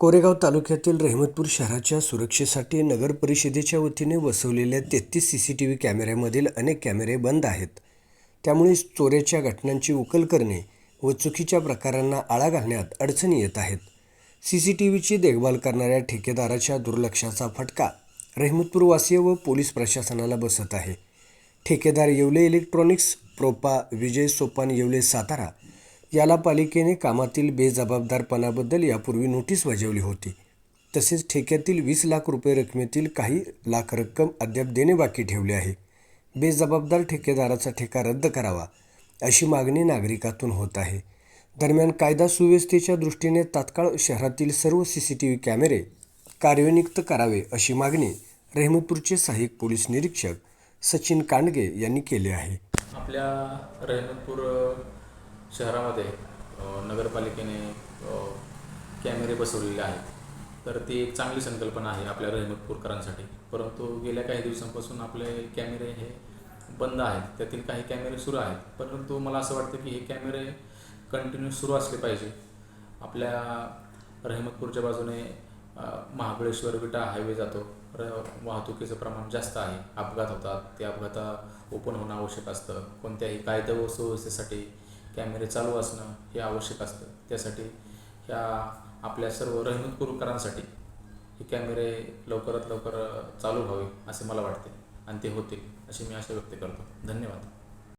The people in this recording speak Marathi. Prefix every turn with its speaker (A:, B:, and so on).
A: कोरेगाव तालुक्यातील रहमतपूर शहराच्या सुरक्षेसाठी नगर परिषदेच्या वतीने वसवलेल्या तेहतीस सी सी टी व्ही कॅमेऱ्यामधील अनेक कॅमेरे बंद आहेत. त्यामुळे चोऱ्याच्या घटनांची उकल करणे व चुकीच्या प्रकारांना आळा घालण्यात अडचणी येत आहेत. सी सी टी व्हीची देखभाल करणाऱ्या ठेकेदाराच्या दुर्लक्षाचा फटका रहमतपूरवासीय व पोलीस प्रशासनाला बसत आहे. ठेकेदार येवले इलेक्ट्रॉनिक्स प्रोपा विजय सोपान येवले सातारा याला पालिकेने कामातील बेजबाबदारपणाबद्दल यापूर्वी नोटीस बजावली होती. तसेच ठेक्यातील वीस लाख रुपये रकमेतील काही लाख रक्कम अद्याप देणे बाकी ठेवले आहे. बेजबाबदार ठेकेदाराचा ठेका रद्द करावा अशी मागणी नागरिकातून होत आहे. दरम्यान कायदा सुव्यवस्थेच्या दृष्टीने तात्काळ शहरातील सर्व सी सी टी व्ही कॅमेरे कार्यान्वित करावे अशी मागणी रहमतपूरचे सहाय्यक पोलीस निरीक्षक सचिन कांडगे यांनी केली आहे.
B: आपल्या रहमतपूर शहरामध्ये नगरपालिकेने कॅमेरे बसवलेले आहेत. तर ती एक चांगली संकल्पना आहे आपल्या रहिमतपूरकरांसाठी. परंतु गेल्या काही दिवसांपासून आपले कॅमेरे हे बंद आहेत. त्यातील काही कॅमेरे सुरू आहेत. परंतु मला असं वाटतं की हे कॅमेरे कंटिन्यू सुरू असले पाहिजे. आपल्या रहिमतपूरच्या बाजूने महाबळेश्वर विटा हायवे जातो. र वाहतुकीचं प्रमाण जास्त आहे. अपघात होतात. ते अपघात ओपन होणं आवश्यक असतं. कोणत्याही कायदा व सुव्यवस्थेसाठी कॅमेरे चालू असणं हे आवश्यक असतं. त्यासाठी ह्या आपल्या सर्व रहमतपूरकरांसाठी हे कॅमेरे लवकरात लवकर चालू व्हावे असे मला वाटते आणि ते होतील अशी मी आशा व्यक्त करतो. धन्यवाद.